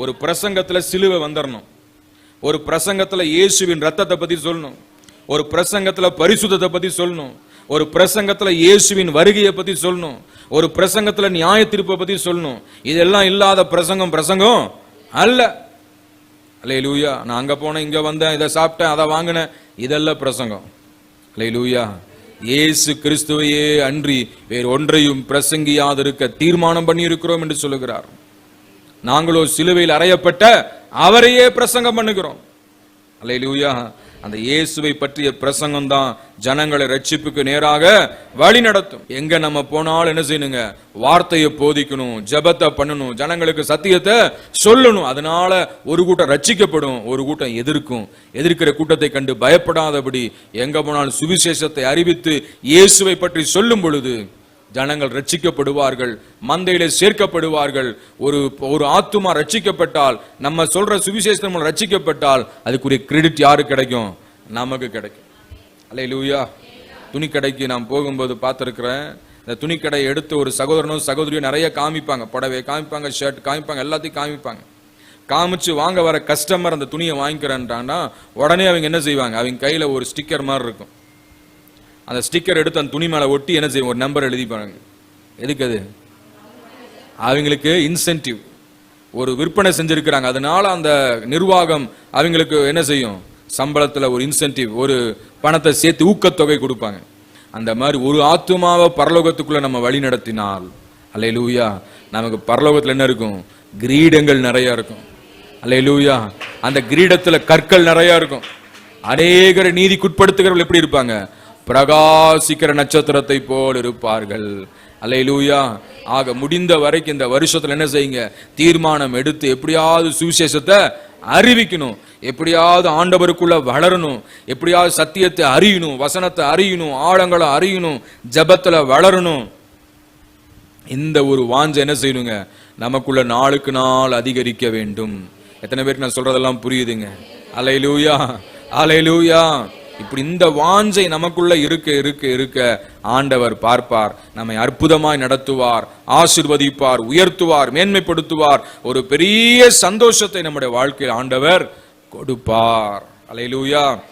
ஒரு பிரசங்கத்தில் சிலுவை வந்துடணும் ஒரு பிரசங்கத்தில் இயேசுவின் ரத்தத்தை பற்றி சொல்லணும். ஒரு பிரசங்கத்தில் பரிசுத்தத்தை பற்றி சொல்லணும். ஒரு பிரசங்கத்தில் இயேசுவின் வருகையை பற்றி சொல்லணும். ஒரு பிரசங்கத்தில் நியாய தீர்ப்பை பற்றி சொல்லணும். இதெல்லாம் இல்லாத பிரசங்கம் பிரசங்கம் அல்ல. அல்லேலூயா நான் அங்கே போனேன் இங்கே வந்தேன் இதை சாப்பிட்டேன் அதை வாங்கினேன். இதெல்லாம் பிரசங்கம். அல்லேலூயா இயேசு கிறிஸ்துவையே அன்றி வேறு ஒன்றையும் பிரசங்கியாதிருக்க தீர்மானம் பண்ணியிருக்கிறோம் என்று சொல்லுகிறார். நாங்களோ சிலுவையில் அறையப்பட்ட அவரையே பிரசங்கம் பண்ணுகிறோம். அல்லேலூயா. அந்த இயேசுவை பற்றிய பிரசங்கம் தான் ஜனங்களை ரட்சிப்புக்கு நேராக வழி நடத்தும். எங்க நம்ம போனாலும் என்ன செய்யணுங்க? வார்த்தையை போதிக்கணும் ஜெபத்தை பண்ணணும் ஜனங்களுக்கு சத்தியத்தை சொல்லணும். அதனால ஒரு கூட்டம் ரட்சிக்கப்படும் ஒரு கூட்டம் எதிர்க்கும். எதிர்க்கிற கூட்டத்தை கண்டு பயப்படாதபடி எங்க போனாலும் சுவிசேஷத்தை அறிவித்து இயேசுவை பற்றி சொல்லும் பொழுது ஜனங்கள் ரட்சிக்கப்படுவார்கள் மந்தையிலே சேர்க்கப்படுவார்கள். ஒரு ஒரு ஆத்துமா ரட்சிக்கப்பட்டால் நம்ம சொல்ற சுவிசேஷம் நம்ம ரட்சிக்கப்பட்டால் அதுக்குரிய கிரெடிட் யாருக்கு கிடைக்கும்? நமக்கு கிடைக்கும். அல்ல லூயா துணி கடைக்கு நான் போகும்போது பார்த்துருக்குறேன். இந்த துணி கடையை எடுத்து ஒரு சகோதரனும் சகோதரியும் நிறைய காமிப்பாங்க. புடவை காமிப்பாங்க ஷர்ட் காமிப்பாங்க எல்லாத்தையும் காமிப்பாங்க. காமிச்சு வாங்க வர கஸ்டமர் அந்த துணியை வாங்கிக்கிறேன்ட்டாங்கன்னா உடனே அவங்க என்ன செய்வாங்க? அவங்க கையில ஒரு ஸ்டிக்கர் மாதிரி இருக்கும். அந்த ஸ்டிக்கர் எடுத்து அந்த துணி மேலே ஒட்டி என்ன செய்யும்? ஒரு நம்பர் எழுதி பாருங்க. எதுக்கு அது? அவங்களுக்கு இன்சென்டிவ் ஒரு விற்பனை செஞ்சிருக்கிறாங்க. அதனால அந்த நிர்வாகம் அவங்களுக்கு என்ன செய்யும்? சம்பளத்தில் ஒரு இன்சென்டிவ் ஒரு பணத்தை சேர்த்து ஊக்கத்தொகை கொடுப்பாங்க. அந்த மாதிரி ஒரு ஆத்மாவை பரலோகத்துக்குள்ள நம்ம வழி நடத்தினால் அல்லேலூயா நமக்கு பரலோகத்தில் என்ன இருக்கும்? கிரீடங்கள் நிறைய இருக்கும். அல்லேலூயா அந்த கிரீடத்தில் கற்கள் நிறைய இருக்கும். அநேகரை நீதிக்குட்படுத்துகிறவர்கள் எப்படி இருப்பாங்க? பிரகாசிக்கிற நட்சத்திரத்தை போல் இருப்பார்கள். அலையிலூயா ஆக முடிந்த வரைக்கும் இந்த வருஷத்துல என்ன செய்யுங்க? தீர்மானம் எடுத்து எப்படியாவது சுவிசேஷத்தை அறிவிக்கணும். எப்படியாவது ஆண்டவருக்குள்ள வளரணும். எப்படியாவது சத்தியத்தை அறியணும் வசனத்தை அறியணும் ஆழங்களை அறியணும் ஜெபத்துல வளரணும். இந்த ஒரு வாஞ்சை என்ன செய்யணுங்க? நமக்குள்ள நாளுக்கு நாள் அதிகரிக்க வேண்டும். எத்தனை பேருக்கு நான் சொல்றதெல்லாம் புரியுதுங்க? அலையிலூயா அலையிலூயா இப்படி இந்த வாஞ்சை நமக்குள்ள இருக்க இருக்க இருக்க ஆண்டவர் பார்ப்பார். நம்மை அற்புதமாய் நடத்துவார் ஆசிர்வதிப்பார் உயர்த்துவார் மேன்மைப்படுத்துவார். ஒரு பெரிய சந்தோஷத்தை நம்முடைய வாழ்க்கையில் ஆண்டவர் கொடுப்பார். அலையிலூயா